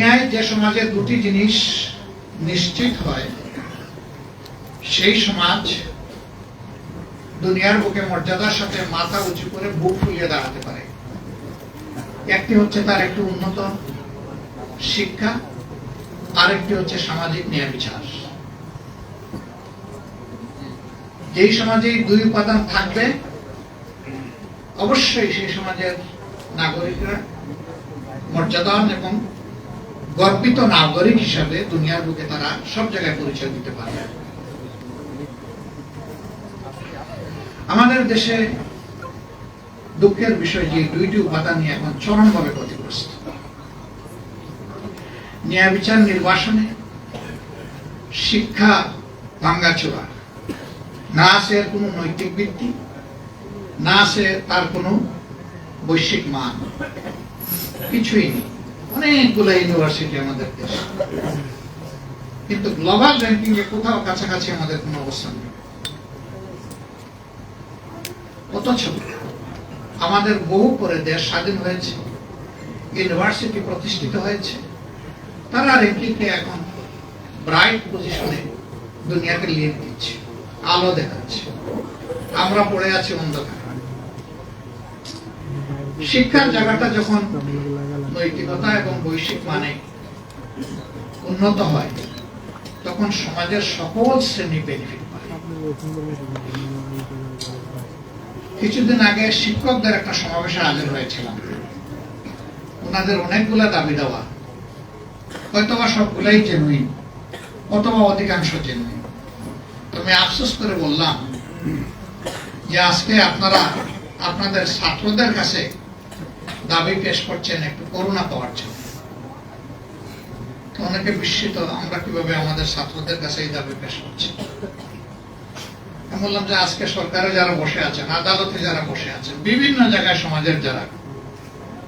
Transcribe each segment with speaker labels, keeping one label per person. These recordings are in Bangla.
Speaker 1: দুনিয়ায় যে সমাজে দুটি জিনিস নিশ্চিত হয়, সেই সমাজ দুনিয়ার বুকে মর্যাদার সাথে মাথা উঁচু করে বুক ফুলিয়ে দাঁড়াতে পারে। একটি হচ্ছে তার একটু উন্নত শিক্ষা, আরেকটি হচ্ছে সামাজিক ন্যায় বিচার। যেই সমাজে দুই উপাদান থাকবে, অবশ্যই সেই সমাজের নাগরিকরা মর্যাদান এবং গর্বিত নাগরিক হিসাবে দুনিয়ার বুকে তারা সব জায়গায় পরিচয় দিতে পারবে আমাদের দেশে দুঃখের বিষয় যে দুইটি উপাদান নিয়ে এখন চরমভাবে ক্ষতিগ্রস্ত। ন্যায় বিচার নির্বাসনে শিক্ষা ভাঙ্গাচোরা না আছে কোনো নৈতিক ভিত্তি, না আছে তার কোনো বৈশ্বিক মান। কিছুই নেই। অনেকগুলো ইউনিভার্সিটি আমাদের দেশে। কিন্তু গ্লোবাল র্যাঙ্কিং এ কোথাও কাছাকাছি আমাদের কোনো অবস্থান নেই। অথচ আমাদের বহু পরে দেশ স্বাধীন হয়েছে ইউনিভার্সিটি প্রতিষ্ঠিত হয়েছে। তারা র্যাঙ্কিংকে এখন ব্রাইট পজিশনে দুনিয়াকে লিড দিচ্ছে, আলো দেখাচ্ছে। আমরা পড়ে আছি অন্ধকার। শিক্ষার জায়গাটা যখন নৈতিকতা এবং বৈশ্বিক মানে উন্নত হয়, তখন সমাজের সকল শ্রেণি বেনিফিট কিছুদিন আগে শিক্ষকদের একটা সমাবেশে হাজির হয়েছিলাম। ওনাদের অনেকগুলা দাবি দেওয়া। হয়তোবা সবগুলাই জেনুইন অথবা অধিকাংশ জেনুইন তবে আফসোস করে বললাম যে আজকে আপনারা আপনাদের ছাত্রদের কাছে দাবি পেশ করছেন একটু করুণা পাওয়ার জন্য। অনেকে বিস্মিত, আমরা কীভাবে আমাদের ছাত্রদের কাছে এই দাবি পেশ করছি? আমি বললাম যে আজকে সরকারে যারা বসে আছেন, আদালতে যারা বসে আছেন, বিভিন্ন জায়গায় সমাজের যারা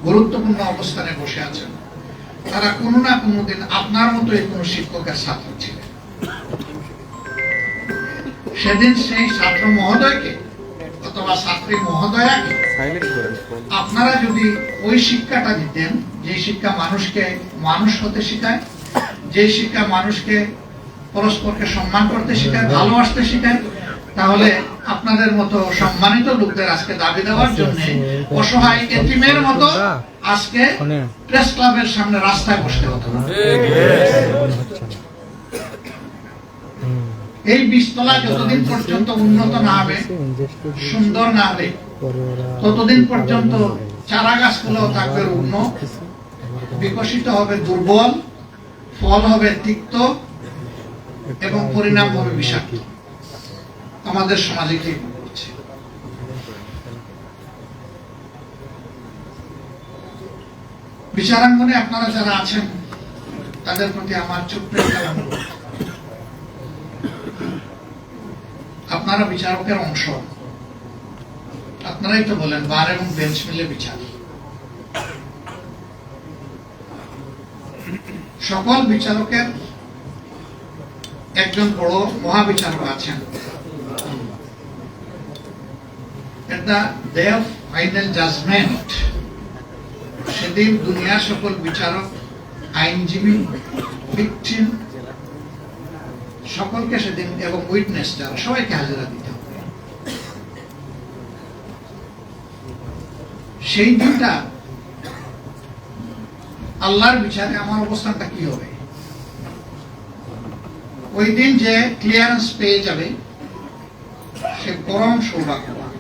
Speaker 1: গুরুত্বপূর্ণ অবস্থানে বসে আছেন, তারা কোনো না কোনো দিন আপনার মতোই কোনো শিক্ষকের ছাত্র ছিলেন। সেদিন সেই ছাত্র মহোদয়কে অথবা ছাত্রী মহোদয়াকে আপনারা যদি ওই শিক্ষাটা দিতেন যে শিক্ষা মানুষকে মানুষ হতে শেখায় যে শিক্ষা মানুষকে পরস্পরকে সম্মান করতে শেখায় ভালোবাসতে শেখায় তাহলে আপনাদের মতো সম্মানিত লোকদের আজকে দাবি দেওয়ার জন্য অসহায় এতিমের মতো আজকে প্রেস ক্লাবের সামনে রাস্তায় বসতে হতো না এই বীজতলা যতদিন পর্যন্ত উন্নত না হবে সুন্দর না হবে ততদিন পর্যন্ত চারা গাছগুলো থাকবে রুগ্ন বিকশিত হবে দুর্বল ফল হবে তিক্ত এবং পরিণাম হবে বিষাক্ত। আমাদের সমাজে কি করছে বিচারাঙ্গনে আপনারা যারা আছেন তাদের প্রতি আমার একটা আপনারা বিচারকের অংশ। আপনারাই তো বলেন, বার এবং বেঞ্চ মিলে বিচার। সকল বিচারকের একজন বড় মহাবিচারক আছেন। সেদিন দুনিয়ার সকল বিচারক আইনজীবী সকলকে সেদিন এবং উইটনেস যারা সবাইকে হাজিরা দিতে হবে। সেই দিনটা আল্লাহর বিচারে আমার অবস্থানটা কি হবে? ওই দিন যে ক্লিয়ারেন্স পেয়ে যাবে, সে পরম সৌভাগ্যবান।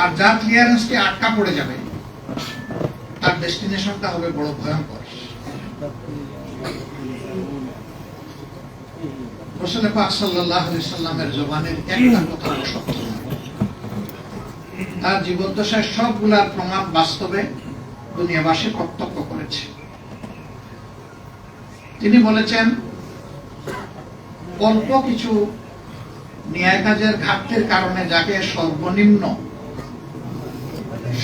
Speaker 1: আর যার ক্লিয়ারেন্সকে আটকা পড়ে যাবে, তার ডেস্টিনেশনটা হবে বড় ভয়ঙ্কর। রসুল পাক সাল্লামের জবানের একটা কথা। তার সবগুলার প্রমাণ বাস্তবে দুনিয়াবাসী প্রত্যক্ষ করেছে তিনি বলেছেন, অল্প কিছু ন্যায় কাজের ঘাটতির কারণে যাকে সর্বনিম্ন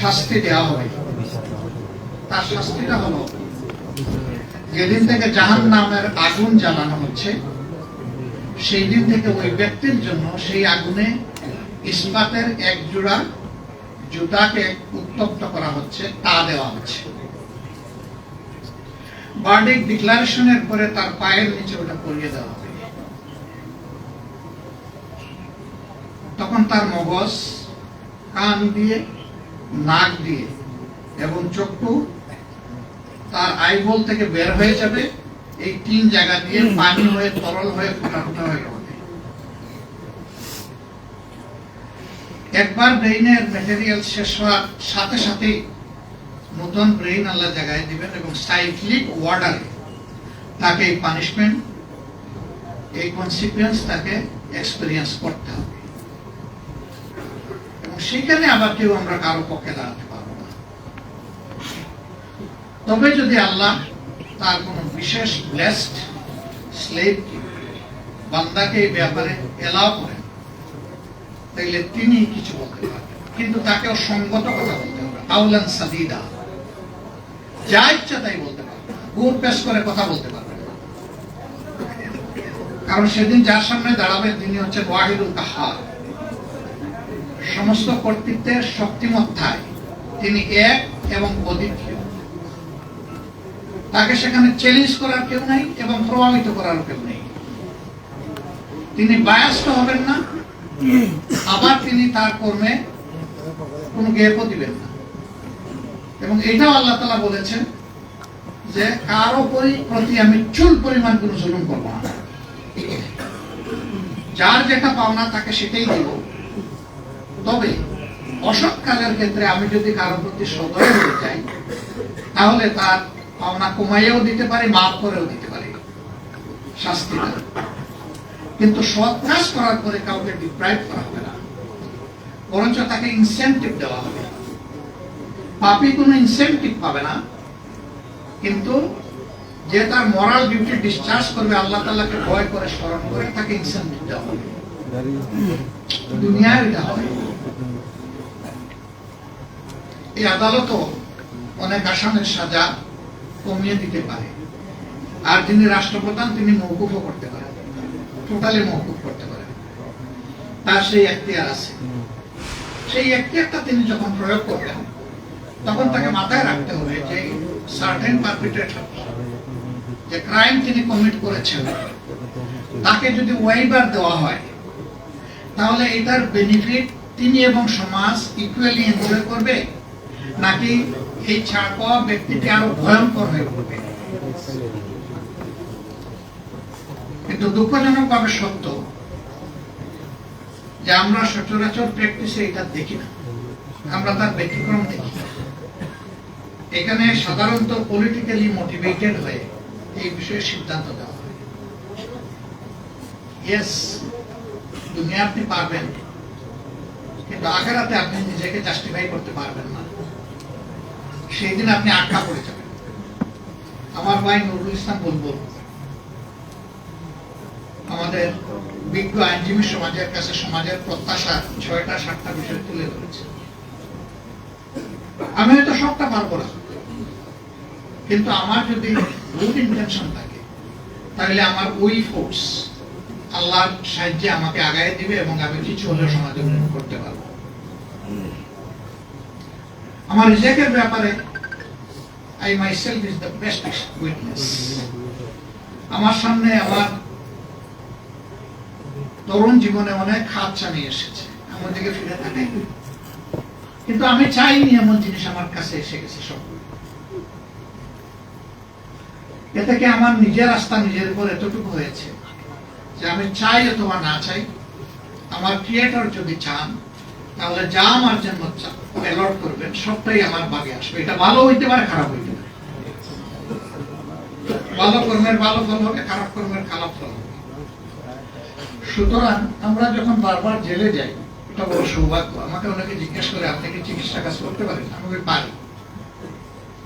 Speaker 1: শাস্তি দেওয়া হবে তার শাস্তিটা হলো, যেদিন থেকে জাহান নামের আগুন জ্বালানো হচ্ছে সেই দিন থেকে ওই ব্যক্তির জন্য সেই আগুনে ইস্পাতের এক জোড়া জুতাকে উত্তপ্ত করা হচ্ছে, তা দেওয়া হচ্ছে। বার্ডিক ডিক্লারেশনের পরে তার পায়ের নিচে ওটা পরিয়ে দেওয়া হবে। তখন তার মগজ, কান দিয়ে, নাক দিয়ে এবং চক্ষু তার আইবল থেকে বের হয়ে যাবে। এই তিন জায়গা দিয়ে পানি হয়ে তরল হয়ে ফোটা ফোটা হয়ে হবে একবার ব্রেইনের ম্যাটেরিয়াল শেষ হওয়ার সাথে সাথেই নতুন ব্রেইন আল্লাহ জায়গায় দিবেন এবং সাইক্লিক ওয়ার্ডারে তাকে এই পানিশমেন্ট এই কনসিকুয়েন্স তাকে এক্সপিরিয়েন্স করতে হবে। এবং সেখানে আবার কেউ আমরা কারও পক্ষে দাঁড়াতে পারব না। তবে যদি আল্লাহ তার কোন বিশেষ ব্লেসড স্লেভ বান্দাকে এই ব্যাপারে এলাও করেন তাইলে তিনি কিছু বলতে পারবেন। কিন্তু তাকেও সঙ্গত কথা বলতে হবে। আউলান সাদিদা। যা ইচ্ছা তাই বলতে পারবে গুর পেশ করে কথা বলতে পারবে কারণ সেদিন যার সামনে দাঁড়াবেন তিনি হচ্ছেন ওয়াহিদুল কাহার। সমস্ত কর্তৃত্বের শক্তিমত্তায় তিনি এক এবং অদ্বিতীয় তাকে সেখানে চ্যালেঞ্জ করার কেউ নাই এবং প্রভাবিত করার কেউ নেই। তিনি বায়াস্ত হবেন না, আবার তিনি তার কর্মে কোনো গেপও দিবেন না। এবং এটাও আল্লাহ তালা বলেছেন যে কারও প্রতি আমি চুল পরিমাণ কোনো জুলুম করব না। যার যেটা পাওনা তাকে সেটাই দিব। তবে অসৎ অসৎকালের ক্ষেত্রে আমি যদি কারও প্রতি সদয় হয়ে যাই, তাহলে তার পাওনা কমাইয়াও দিতে পারি, মাফ করেও দিতে পারি। শাস্তিটা কিন্তু সৎ কাজ করার পরে কাউকে ডিপ্রাইভ করা হবে না। বরঞ্চ তাকে ইনসেন্টিভ দেওয়া হবে। পাপি কোনো ইনসেন্টিভ পাবে না। কিন্তু যে তার মরাল ডিউটি ডিসচার্জ করবে, আল্লাহ তাল্লাহকে ভয় করে, স্মরণ করে তাকে ইনসেন্টিভ দেওয়া হবে। দুনিয়ায় এটা হয় এই আদালতও অনেক আসামের সাজা। কমিয়ে দিতে পারে। আর যিনি রাষ্ট্রপ্রধান, তিনি মৌকুফও করতে পারেন। টোটালি মৌকুফ করতে পারেন। তার সেই এখতিয়ার আছে। সেই এখতিয়ারটা তিনি যখন প্রয়োগ করবেন, তখন তাকে মাথায় রাখতে হবে যে সার্টেন পারপিটেটর যে ক্রাইম তিনি কমিট করেছেন, তাকে যদি ওয়াইবার দেওয়া হয়, তাহলে এটার বেনিফিট তিনি এবং সমাজ ইকুয়ালি এনজয় করবে। নাকি এই ছাড় পাওয়া ব্যক্তিটি আরও ভয়ঙ্কর হয়ে পড়বে। কিন্তু দুঃখজনক ভাবে সত্য, যে আমরা সচরাচর প্র্যাকটিসে এটা দেখি না। আমরা তার ব্যতিক্রম দেখি এখানে সাধারণত পলিটিক্যালি মোটিভেটেড হয়ে এই বিষয়ে সিদ্ধান্ত দেওয়া হয়। ইয়েস দুনিয়া আপনি পারবেন, কিন্তু আখেরাতে আপনি নিজেকে জাস্টিফাই করতে পারবেন না। সেই দিন আপনি আটকা পড়ে যাবেন। আমার ভাই নুরুল ইসলাম বুলবুল আমাদের বিজ্ঞ আইনজীবী সমাজের কাছে সমাজের প্রত্যাশা ছয়টা, সাতটা বিষয় তুলে ধরেছে। আমি হয়তো সবটা পারব না, কিন্তু আমার যদি গুড ইন্টেনশন থাকে, তাহলে আমার ওই ফোর্স আল্লাহর সাহায্যে আমাকে আগায় দিবে এবং আমি কিছু হলেও সমাজে উন্নয়ন করতে পারব। আমার রিজেকের ব্যাপারে I myself is the best witness আমার সামনে আমার তরুণ জীবনে অনেক হাত চালিয়ে এসেছে। আমার দিকে ফিরে থাকে কিন্তু আমি চাইনি এমন জিনিস আমার কাছে এসে গেছে সব। এ থেকে আমার নিজের আস্থা নিজের উপর এতটুকু হয়েছে যে আমি চাই অথবা না চাই? আমার ক্রিয়েটর যদি চান তাহলে যা আমার জন্য করবেন, সবটাই আমার বাগে আসবে। এটা ভালো হইতে পারে, খারাপ হইতে পারে। ভালো কর্মের ভালো ফল হবে, খারাপ কর্মের খারাপ ফল হবে। সুতরাং আমরা যখন বারবার জেলে যাই, এটা বড় সৌভাগ্য। আমাকে অনেকে জিজ্ঞেস করে, আপনি কি চিকিৎসা কাজ করতে পারেন? আমি পারি।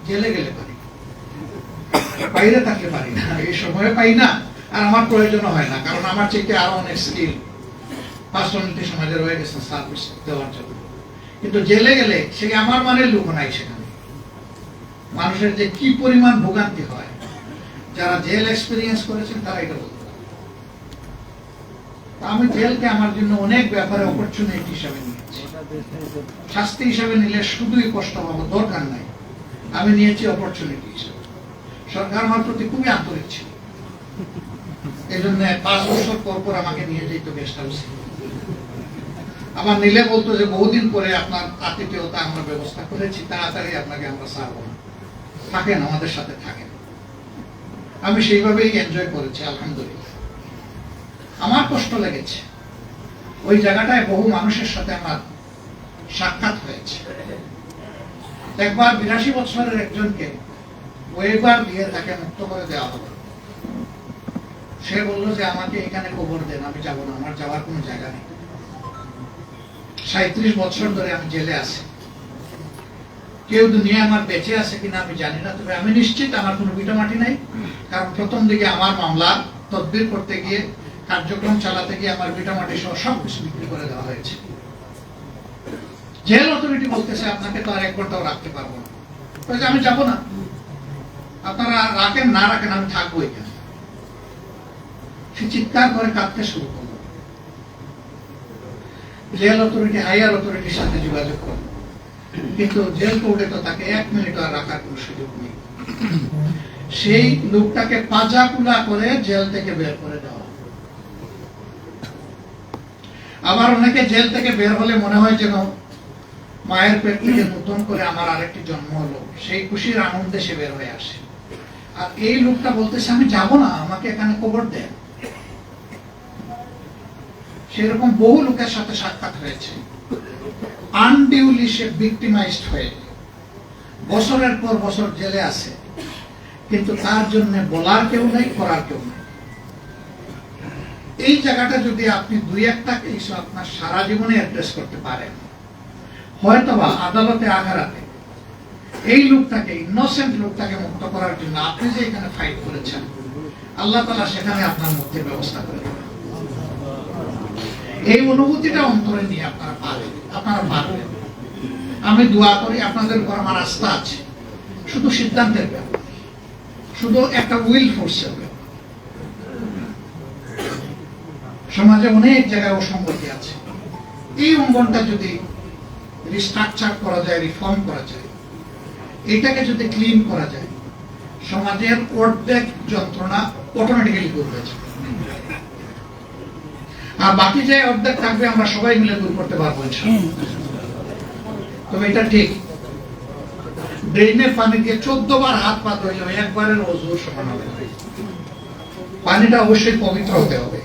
Speaker 1: জেলে গেলে পারি। বাইরে থাকলে পারি না। এই সময় পাই না, আর আমার প্রয়োজন হয় না, কারণ আমার চেয়ে আরও অনেক স্কিল পার্সোনালিটি সমাজে রয়ে গেছে সার্ভিস দেওয়ার জন্য। কিন্তু জেলে গেলে সে আমার মানের লোক নাই সেখানে? মানুষের যে কি পরিমাণ ভোগান্তি হয়, যারা জেল এক্সপিরিয়েন্স করেছেন তারা এটা বলতে আমি জেলকে আমার জন্য অনেক ব্যাপারে অপরচুনিটি হিসাবে নিয়েছি। শাস্তি হিসাবে নিলে শুধুই কষ্ট পাবো দরকার নাই। আমি নিয়েছি অপরচুনিটি হিসাবে। সরকার আমার প্রতি খুবই আন্তরিক ছিল। এই জন্য পাঁচ বছর পর পর আমাকে নিয়ে যেত গেস্ট হাউসে আমার নিলে বলতো যে, বহুদিন পরে আপনার আতিথেয়তা আমরা ব্যবস্থা করেছি, তাড়াতাড়ি আপনাকে আমরা ছাড়বো না। থাকেন, আমাদের সাথে থাকেন। আমি সেইভাবেই এনজয় করেছি, আলহামদুলিল্লাহ। আমার কষ্ট লেগেছে। ওই জায়গাটায় বহু মানুষের সাথে আমার সাক্ষাৎ হয়েছে। একবার বিরাশি বছরের একজনকে ওয়েবার দিয়ে তাকে মুক্ত করে দেওয়া হলো। সে বলল যে আমাকে এখানে কবর দেন, আমি যাব না, আমার যাওয়ার কোনো জায়গা নেই। সাঁত্রিশ বছর ধরে আমি জেলে আছি। কেউ দুনিয়া আমার বেঁচে আছে কিনা আমি জানি না, তবে আমি নিশ্চিত আমার কোনো ভিটামাটি নাই। কারণ প্রথম দিকে আমার মামলা তদবির করতে গিয়ে, কার্যক্রম চালাতে গিয়ে আমার ভিটামাটি সহ সব কিছু বিক্রি করে দেওয়া হয়েছে। জেল অথরিটি বলতেছে, আপনাকে তো আর এক ঘন্টাও রাখতে পারব না। আমি যাব না। আপনারা রাখেন, না রাখেন, আমি থাকব এখানে। সে চিৎকার করে কাঁদতে শুরু করল। জেল অথরিটি অথরিটির সাথে যোগাযোগ করল। কিন্তু জেল কোর্টে তো তাকে এক মিনিট আর রাখার কোনো সুযোগ নেই। সেই লোকটাকে পাজা কুলা করে জেল থেকে বের করে দেওয়া আবার অনেকে জেল থেকে বের হলে মনে হয় যেন মায়ের পেট থেকে নতুন করে আমার আরেকটি জন্ম হলো। সেই খুশির আনন্দে সে বের হয়ে আসে। আর এই লোকটা বলতেছে, আমি যাব না, আমাকে এখানে কবর দেন। সেরকম বহু লোকের সাথে সাক্ষাৎ হয়েছে। আনডিউলি সে ভিক্টিমাইজড হয়ে বছরের পর বছর জেলে আছে। কিন্তু তার জন্য বলার কেউ নেই, করার কেউ নেই। এই জায়গাটা যদি আপনি দুই একটা কিছু আপনার সারা জীবনে অ্যাড্রেস করতে পারেন, হয়তোবা আদালতে আঘারাতে এই লোকটাকে ইনোসেন্ট লোকটাকে মুক্ত করার জন্য আপনি যে এখানে ফাইট করেছেন, আল্লাহ তালা সেখানে আপনার মুক্তির ব্যবস্থা করে দেবেন। এই অনুভূতিটা অন্তরে নিয়ে আপনারা পাবেন, আপনারা পারবেন আমি দোয়া করি আপনাদের উপর আমার আস্থা আছে। শুধু সিদ্ধান্তের ব্যাপার। শুধু একটা উইল ফোর্সের সমাজে অনেক জায়গায় অসঙ্গতি আছে। এই অঙ্গনটা যদি রিস্ট্রাকচার করা যায় রিফর্ম করা যায়, এটাকে যদি ক্লিন করা যায়, সমাজের অর্ধেক যন্ত্রণা অটোমেটিক্যালি দূর হয়ে যাবে। আর বাকি যে অর্ধেক থাকবে আমরা সবাই মিলে দূর করতে পারব তবে এটা ঠিক। ড্রেনের পানি দিয়ে চোদ্দ বার হাত পা ধরলে একবারের সমান হবে পানিটা অবশ্যই পবিত্র হতে হবে।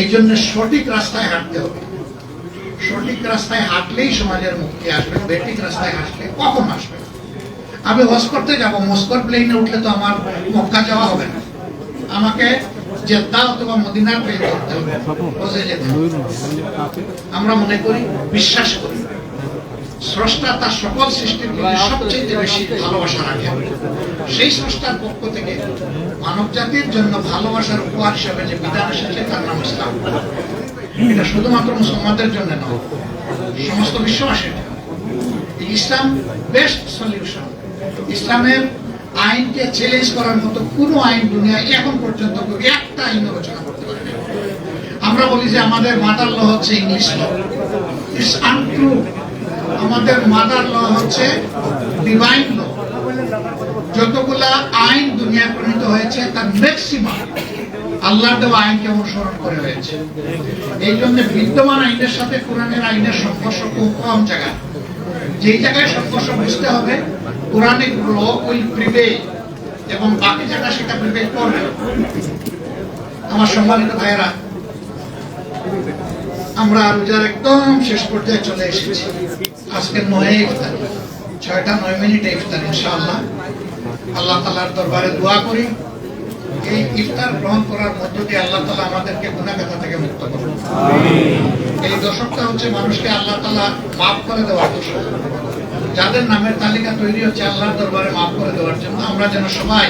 Speaker 1: এই জন্য সঠিক রাস্তায় হাঁটতে হবে। সঠিক রাস্তায় হাঁটলেই সমাজের মুক্তি আসবে বেঠিক রাস্তায় হাঁটলে কখন আসবে? আমি হজ করতে যাব মস্কর প্লেনে উঠলে তো আমার মক্কা যাওয়া হবে না। আমাকে জেদ্দা অথবা মদিনার হবে। আমরা মনে করি, বিশ্বাস করি। স্রষ্টা তার সকল সৃষ্টির প্রতি সবচেয়ে বেশি ভালোবাসা রাখে। সেই স্রষ্টার পক্ষ থেকে মানব জাতির জন্য ভালোবাসার উপহার হিসাবে যে বিধান এসেছে, তার নাম ইসলাম। এটা শুধুমাত্র মুসলমানদের জন্য নয় সমস্ত বিশ্ববাসীর ইসলাম বেস্ট সলিউশন ইসলামের আইনকে চ্যালেঞ্জ করার মতো কোনো আইন দুনিয়ায় এখন পর্যন্ত একটা আইন রচনা করতে পারে আমরা বলি যে আমাদের মাদার ল হচ্ছে ইংলিশ ল ইটস আনট্রু আমাদের মাদার ল হচ্ছে ডিভাইন ল যতগুলা আইন দুনিয়ায় প্রণীত হয়েছে, তার ম্যাক্সিমাম আল্লাহর দেওয়া আইনকে অনুসরণ করে হয়েছে। এই জন্য বিদ্যমান আইনের সাথে কোরআনের আইনের সংঘর্ষ খুব কম জায়গায়। যেই জায়গায় সংঘর্ষ বুঝতে হবে কোরআনিক ল উইল প্রিভেল এবং বাকি জায়গা সেটা প্রিভেল করবে আমার সম্মানিত ভাইয়েরা আমরা রোজার একদম শেষ পর্যায়ে চলে এসেছি। আজকে নয় ইফতার ছয়টা নয় মিনিটে ইফতার ইনশাআল্লাহ। আল্লাহ তালার দরবারে দোয়া করি এই ইফতার গ্রহণ করার মধ্য দিয়ে আল্লাহ তালা আমাদেরকে গুণাগাথা থেকে মুক্ত করুন। এই দশকটা হচ্ছে মানুষকে আল্লাহ তালা মাফ করে দেওয়ার দশক। যাদের নামের তালিকা তৈরি হচ্ছে আল্লাহর দরবারে মাফ করে দেওয়ার জন্য, আমরা যেন সবাই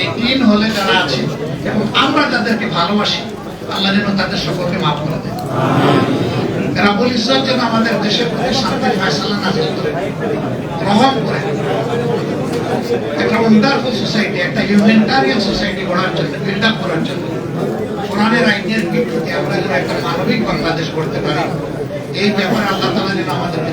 Speaker 1: এই তিন হলে যারা আছে এবং আমরা যাদেরকে ভালোবাসি, আল্লাহ যেন তাদের সকলকে মাফ করে দেয় রাবুল ইসলাম যেন আমাদের দেশের প্রতি শান্তির গ্রহণ করে একটা ওয়ান্ডারফুল সোসাইটি একটা হিউম্যানিটারিয়ান সোসাইটি গড়ার জন্য বিল্ড আপ করার জন্য। কোরআনের আইনের ভিত্তিতে আমরা যেন একটা মানবিক বাংলাদেশ গড়তে পারি, এই ব্যাপারে আল্লাহ তালা যেন আমাদেরকে